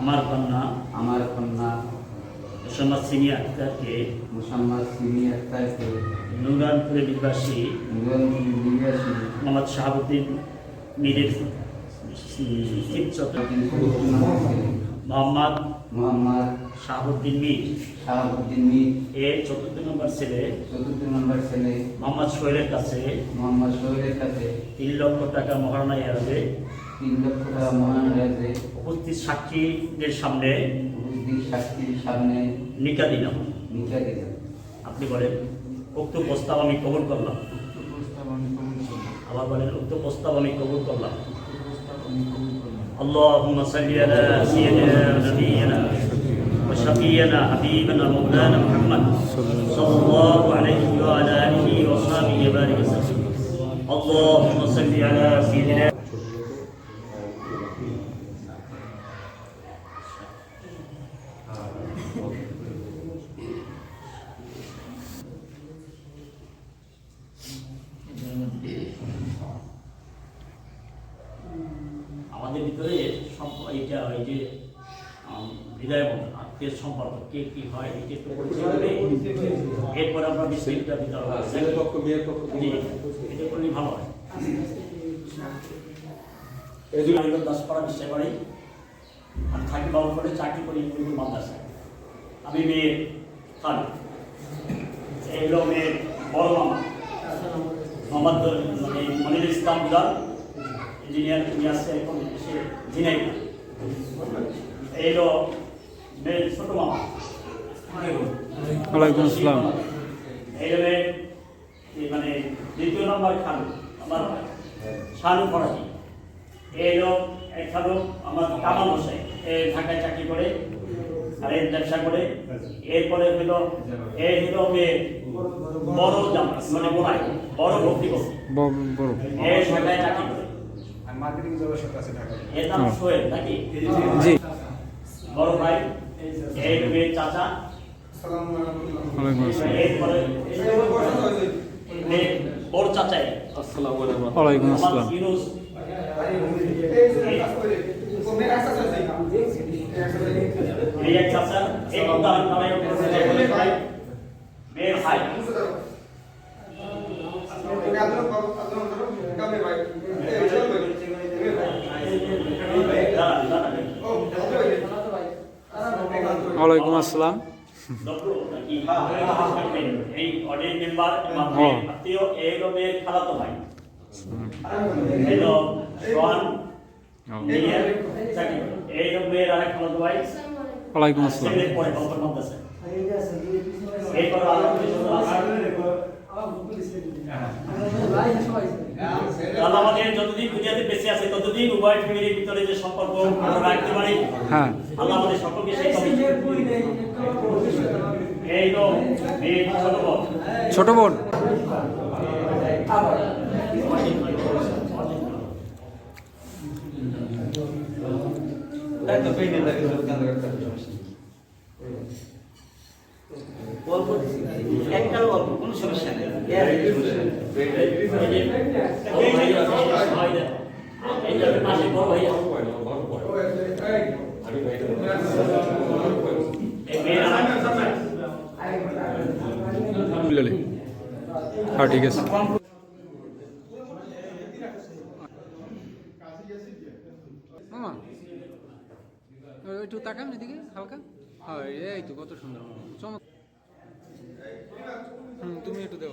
আমার কন্যা আমার কন্যা। মোসাম্মদ সিনিয়া আক্তারকে মুসাম্মদ সিমি আক্তারকে। নুরানপুরের নিবাসী নুরনপুর নিবাসী। মোহাম্মদ শাহাবুদ্দিন মীরের মোহাম্মদ মোহাম্মদ শাহাবুদ্দিন মীর। শাহাবুদ্দিন মির। এর চতুর্থ নম্বর ছেলে। চতুর্থ নম্বর ছেলে। মোহাম্মদ সোহেলের কাছে। মোহাম্মদ সোহেলের কাছে। তিন লক্ষ টাকা মহারণা এয়ারবে তিন লক্ষ টাকা মহান রাজে উপস্থিত সাক্ষীদের সামনে উপস্থিত সাক্ষীর সামনে নিকা দিলাম। নিকা দিলেন আপনি বলেন উক্ত প্রস্তাব আমি কবুল করলাম। আবার বলেন উক্ত প্রস্তাব আমি কবুল করলাম। اللهم صل على سيدنا ونبينا وشفينا حبيبنا مولانا محمد صلى الله عليه ওই যে বন্ধন আত্মীয় সম্পর্ক কে কি হয় এটা একটু পরিচয় এরপর আমরা বিস্তারিত জি, এটা করলে ভালো হয়। এই জন্য আমি দাসপাড়া বিশ্বাস বাড়ি। আর থাকি বাবু করে চাকরি করি কিন্তু মাদ্রাসায়। আমি মেয়ের খালি। এই হলো মেয়ের বড় মামা। মোহাম্মদ মানে মনির ইসলাম বিদাল ইঞ্জিনিয়ার তিনি আসছে এখন সে ঝিনাইদহ। ওয়ালাইকুম আসসালাম। মানে দ্বিতীয় নম্বর খালু আমার শানু ফরাজি এই হলো এক খালু আমার কামাল হোসেন। এ ঢাকায় চাকরি করে আর এর ব্যবসা করে। এরপরে হলো এই হলো মেয়ের বড় জামা মানে বড় ভক্তি ভক্তি বড় এই ঢাকায় চাকরি করে। মার্কেটিং জগৎ আছে ঢাকায় এর নাম সোহেল নাকি? জি বড় ভাই এই মেয়ের চাচা। আসসালামু আলাইকুম। এরপরে মেয়ের বড় চাচাই। ওয়ালাইকুম আসসালাম। ইউনুস এই এক চাচা এই উদাহরণ নামে মেয়ের ভাই দাঁড়ান। ওয়ালাইকুম আসসালাম ডক্টর নাকি এই অডিয়েন্স মেম্বার ও। আত্মীয় এই হলো মেয়ের খালাতো ভাই এই হলো সোহান ও, ইঞ্জিনিয়ার চাকরি করে। এই হলো মেয়ের আরেক ওয়ালাইকুম আসসালাম। কল্পনা মাদ্রাসা এরপর আরও কিছু আছে। আল্লাহ আমাদের যতদিন দুনিয়াতে ততদিন উভয় ফ্যামিলির ভিতরে যে সম্পর্ক আমরা রাখতে পারি হ্যাঁ আল্লাহ আমাদের সকলকে সেই। এই তো ছোট বোন ছোট বোন কোনো সমস্যা নেই হয় ঠিক আছে একটু তাকান এদিকে হালকা হ্যাঁ এই তো, কত সুন্দর। চমক হুম, তুমি একটু দেও।